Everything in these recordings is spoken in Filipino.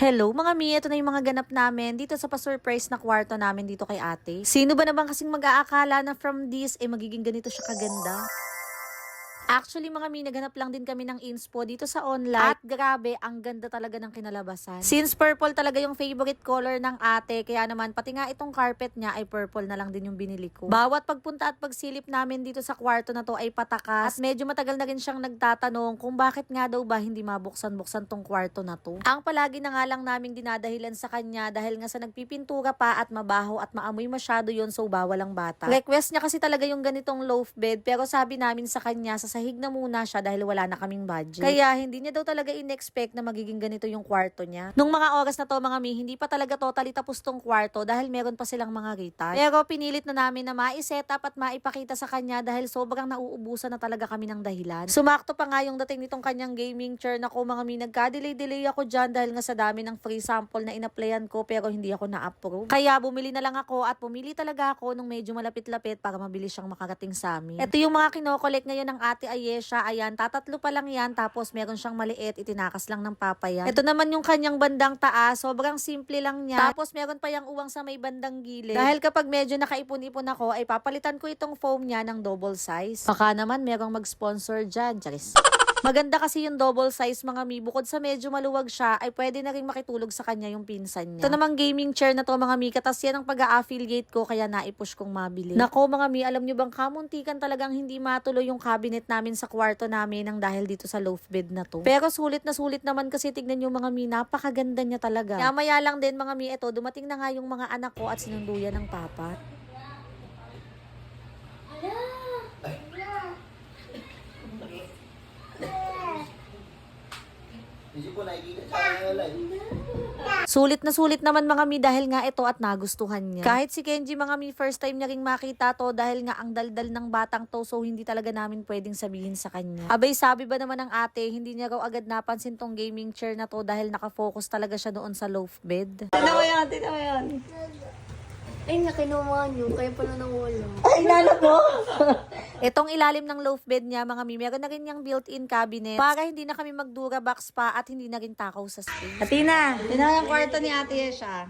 Hello mga mi, ito na yung mga ganap namin dito sa pa-surprise na kwarto namin dito kay ate. Sino ba naman kasing mag-aakala na from this eh magiging ganito siya kaganda? Actually mga mi, naganap lang din kami ng inspo dito sa online. At grabe, ang ganda talaga ng kinalabasan. Since purple talaga yung favorite color ng ate, kaya naman pati nga itong carpet niya ay purple na lang din yung binili ko. Bawat pagpunta at pagsilip namin dito sa kwarto na to ay patakas. At medyo matagal na rin siyang nagtatanong kung bakit nga daw ba hindi mabuksan-buksan tong kwarto na to. Ang palagi na nga lang naming dinadahilan sa kanya dahil nga sa nagpipintura pa at mabaho at maamoy masyado yon so bawal ang bata. Request niya kasi talaga yung ganitong loaf bed pero sabi namin sa kanya sa sahig na muna siya dahil wala na kaming budget. Kaya hindi niya daw talaga in-expect na magiging ganito yung kwarto niya. Nung mga oras na to mga mi, hindi pa talaga totally tapos tong kwarto dahil meron pa silang mga retouch. Pero pinilit na namin na ma-set up at maipakita sa kanya dahil sobrang nauubusan na talaga kami ng dahilan. Sumakto pa nga yung dating nitong kanyang gaming chair na ko mga mi, nagka-delay-delay ako dyan dahil nga sa dami ng free sample na inaplayan ko pero hindi ako na-approve. Kaya bumili na lang ako at pumili talaga ako nung medyo malapit-lapit para mabilis siyang makarating sa amin. Ito yung mga kinokolek ngayon ng ate Ayesha. Ayan, tatatlo pa lang yan tapos meron siyang maliit, itinakas lang ng papa yan. Ito naman yung kanyang bandang taas, sobrang simple lang niya. Tapos meron pa yung uwang sa may bandang gilid. Dahil kapag medyo nakaipon-ipon ako, ay papalitan ko itong foam niya ng double size. Baka naman merong mag-sponsor dyan. Charis. Maganda kasi yung double size mga mi. Bukod sa medyo maluwag siya, ay pwede na rin makitulog sa kanya yung pinsan niya. Ito namang gaming chair na to mga mi. Katas yan ang pag-affiliate ko kaya naipush kong mabili. Nako mga mi, alam nyo bang kamuntikan talagang hindi matuloy yung cabinet namin sa kwarto namin nang dahil dito sa loaf bed na to. Pero sulit na sulit naman kasi tignan yung mga mi, napakaganda niya talaga. Kaya maya lang din mga mi, ito, dumating na nga yung mga anak ko at sinunduyan ng papa. Hindi po nakikita sa live. Sulit na sulit naman mga mi dahil nga ito at nagustuhan niya. Kahit si Kenji mga mi first time niya ring makita to dahil nga ang daldal ng batang to so hindi talaga namin pwedeng sabihin sa kanya. Abay sabi ba naman ng ate hindi niya raw agad napansin tong gaming chair na to dahil nakafocus talaga siya doon sa loaf bed. Tignan mo yan, tignan mo yan. Ay, nakinuha nyo. Kaya pala nawala. Ay, nalap mo! Itong ilalim ng loaf bed niya, mga mi, meron na rin yung built-in cabinet para hindi na kami magdura box pa at hindi na rin takaw sa space. Atina, yun na yung kwarto ni Ate Yesha.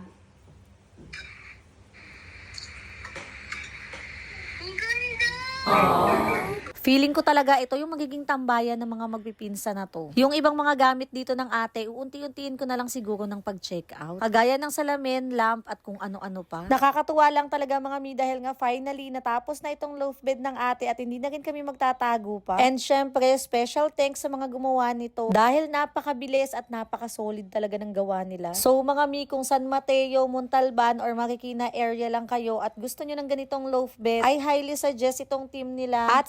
Feeling ko talaga ito yung magiging tambayan ng mga magpipinsa na to. Yung ibang mga gamit dito ng ate, uunti-untiin ko na lang siguro ng pag-check out. Kagaya ng salamin, lamp, at kung ano-ano pa. Nakakatuwa lang talaga mga mi dahil nga finally natapos na itong loaf bed ng ate at hindi na rin kami magtatago pa. And syempre, special thanks sa mga gumawa nito dahil napakabilis at napaka-solid talaga ng gawa nila. So mga mi, kung San Mateo, Montalban, or Marikina area lang kayo at gusto nyo ng ganitong loaf bed, I highly suggest itong team nila at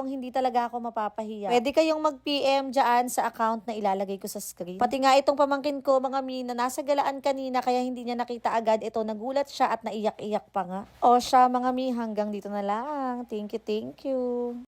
siguradong hindi talaga ako mapapahiya. Pwede kayong mag-PM dyan sa account na ilalagay ko sa screen. Pati nga itong pamangkin ko, mga mi, na nasa galaan kanina kaya hindi niya nakita agad ito, nagulat siya at naiyak-iyak pa nga. O siya mga mi, hanggang dito na lang. Thank you, thank you.